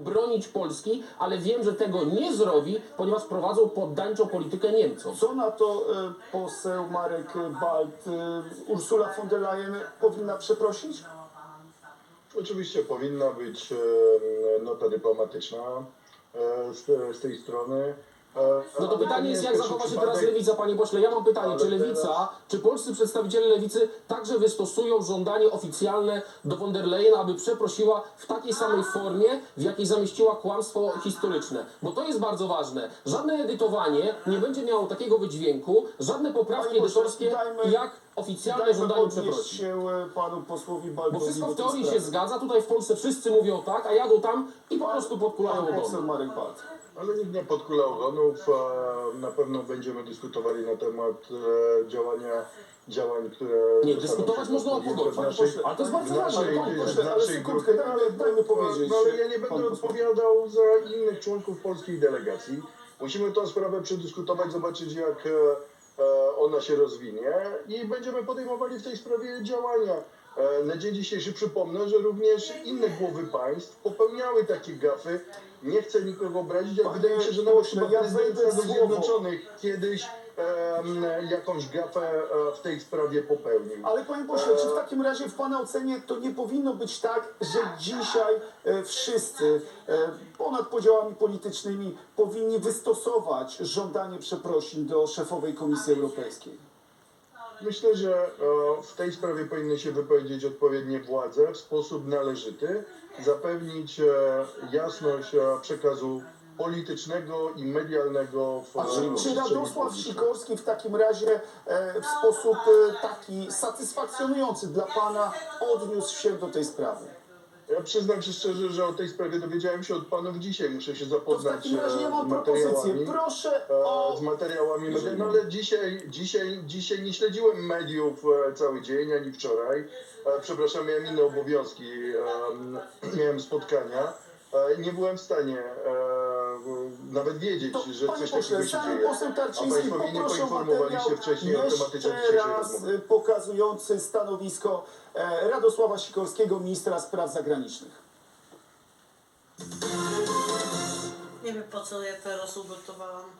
bronić Polski, ale wiem, że tego nie zrobi, ponieważ prowadzą poddańczą politykę Niemcom. Co na to e, poseł Marek Balt? E, Ursula von der Leyen powinna przeprosić? Oczywiście powinna być e, nota dyplomatyczna e, z, z tej strony. No to pytanie nie jest, jak zachowa się teraz lewica, panie pośle. Ja mam pytanie, czy lewica, czy polscy przedstawiciele lewicy także wystosują żądanie oficjalne do von der Leyen, aby przeprosiła w takiej samej formie, w jakiej zamieściła kłamstwo historyczne? Bo to jest bardzo ważne. Żadne edytowanie nie będzie miało takiego wydźwięku, żadne poprawki edytorskie, jak oficjalne Dajmy żądanie odnieść przeprosin. się e, panu posłowi Bo Baltowi wszystko w teorii się zgadza, tutaj w Polsce wszyscy mówią tak, a jadą tam i po prostu podkulają Pan poseł ogon. Marek Balt. Ale nikt nie podkula ogonów. a Na pewno będziemy dyskutowali na temat e, działania, działań, które. Nie, zostaną dyskutować można o przedstawione pogodzie, w naszej- ale to jest bardzo w ważne, naszej- ale kończę. w Proszę, ale naszej sekundkę, grupie. dajmy- dajmy powiedzieć, No ale ja nie pan będę poseł. odpowiadał za innych członków polskiej delegacji. Musimy tę sprawę przedyskutować, zobaczyć jak e, ona się rozwinie i będziemy podejmowali w tej sprawie działania. E, Na dzień dzisiejszy przypomnę, że również inne głowy państw popełniały takie gafy. Nie chcę nikogo obrazić, ale wydaje mi się, że nawet chyba ja prezydent. Zjednoczonych kiedyś jakąś gafę e, w tej sprawie popełnił. Ale panie pośle, czy w takim razie w pana ocenie to nie powinno być tak, że dzisiaj e, wszyscy e, ponad podziałami politycznymi powinni wystosować żądanie przeprosin do szefowej Komisji Europejskiej? Myślę, że e, w tej sprawie powinny się wypowiedzieć odpowiednie władze w sposób należyty, zapewnić e, jasność e, przekazu politycznego i medialnego w A czy, czy Radosław. Sikorski w takim razie e, w sposób e, taki satysfakcjonujący dla pana odniósł się do tej sprawy? Ja przyznam się szczerze, że o tej sprawie dowiedziałem się od panów dzisiaj. Muszę się To w zapoznać takim razie ja e, mam z materiałami. Proszę e, o z materiałami medialnymi, ale dzisiaj, dzisiaj, dzisiaj nie śledziłem mediów e, cały dzień, ani wczoraj. Przepraszam, miałem inne obowiązki, miałem spotkania. Nie byłem w stanie nawet wiedzieć, To, że panie coś pośle, takiego się zanim dzieje. poseł A Tarczyński Państwo mnie nie poinformowali materiał się wcześniej o tematyce jeszcze dzisiejszej raz rozmowy. y, pokazujący stanowisko e, Radosława Sikorskiego, ministra spraw zagranicznych. Nie wiem po co ja teraz ugotowałam.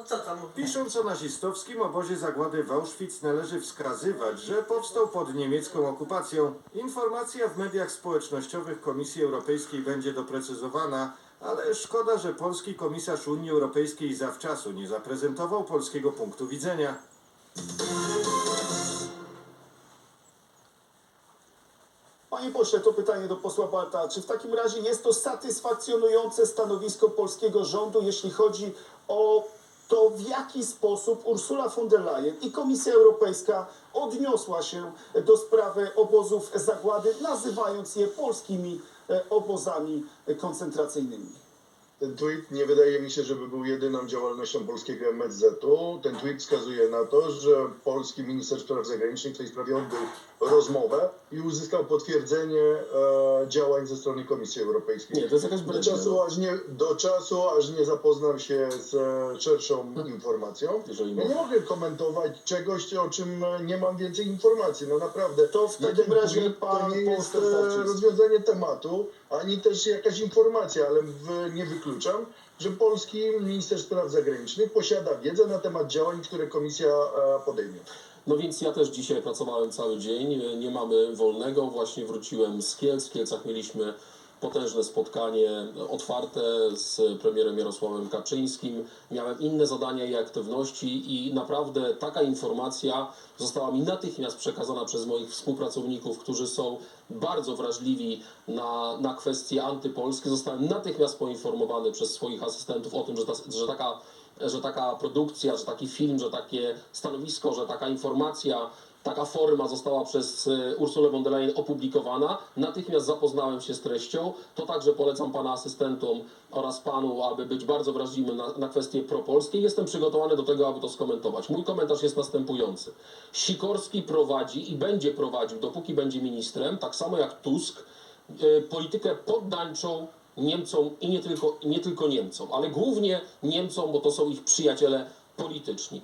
O co tam mówię? Pisząc o nazistowskim obozie zagłady w Auschwitz należy wskazywać, że powstał pod niemiecką okupacją. Informacja w mediach społecznościowych Komisji Europejskiej będzie doprecyzowana, ale szkoda, że polski komisarz Unii Europejskiej zawczasu nie zaprezentował polskiego punktu widzenia. Panie pośle, to pytanie do posła Balta. Czy w takim razie jest to satysfakcjonujące stanowisko polskiego rządu, jeśli chodzi o to, w jaki sposób Ursula von der Leyen i Komisja Europejska odniosła się do sprawy obozów zagłady, nazywając je polskimi e, obozami koncentracyjnymi? Ten tweet nie wydaje mi się, żeby był jedyną działalnością polskiego MSZ-u. Ten tweet wskazuje na to, że polski minister spraw zagranicznych w tej sprawie odbył rozmowę i uzyskał potwierdzenie e, działań ze strony Komisji Europejskiej. Nie, to jest jakaś Do czasu, aż nie, do czasu, aż nie zapoznam się z e, szerszą informacją. Ja nie mogę. komentować czegoś, o czym e, nie mam więcej informacji. No naprawdę. To w takim razie pan to nie jest e, rozwiązanie tematu, ani też jakaś informacja, ale w, nie wykluczam, że polski minister spraw zagranicznych posiada wiedzę na temat działań, które komisja e, podejmie. No więc ja też dzisiaj pracowałem cały dzień, nie mamy wolnego, właśnie wróciłem z Kielc, w Kielcach mieliśmy potężne spotkanie otwarte z premierem Jarosławem Kaczyńskim. Miałem inne zadania i aktywności i naprawdę taka informacja została mi natychmiast przekazana przez moich współpracowników, którzy są bardzo wrażliwi na, na kwestie antypolskie. Zostałem natychmiast poinformowany przez swoich asystentów o tym, że, ta, że taka że taka produkcja, że taki film, że takie stanowisko, że taka informacja, taka forma została przez e, Ursulę von der Leyen opublikowana. Natychmiast zapoznałem się z treścią. To także polecam pana asystentom oraz panu, aby być bardzo wrażliwym na, na kwestie propolskie. Jestem przygotowany do tego, aby to skomentować. Mój komentarz jest następujący. Sikorski prowadzi i będzie prowadził, dopóki będzie ministrem, tak samo jak Tusk, e, politykę poddańczą Niemcom i nie tylko, nie tylko Niemcom, ale głównie Niemcom, bo to są ich przyjaciele polityczni.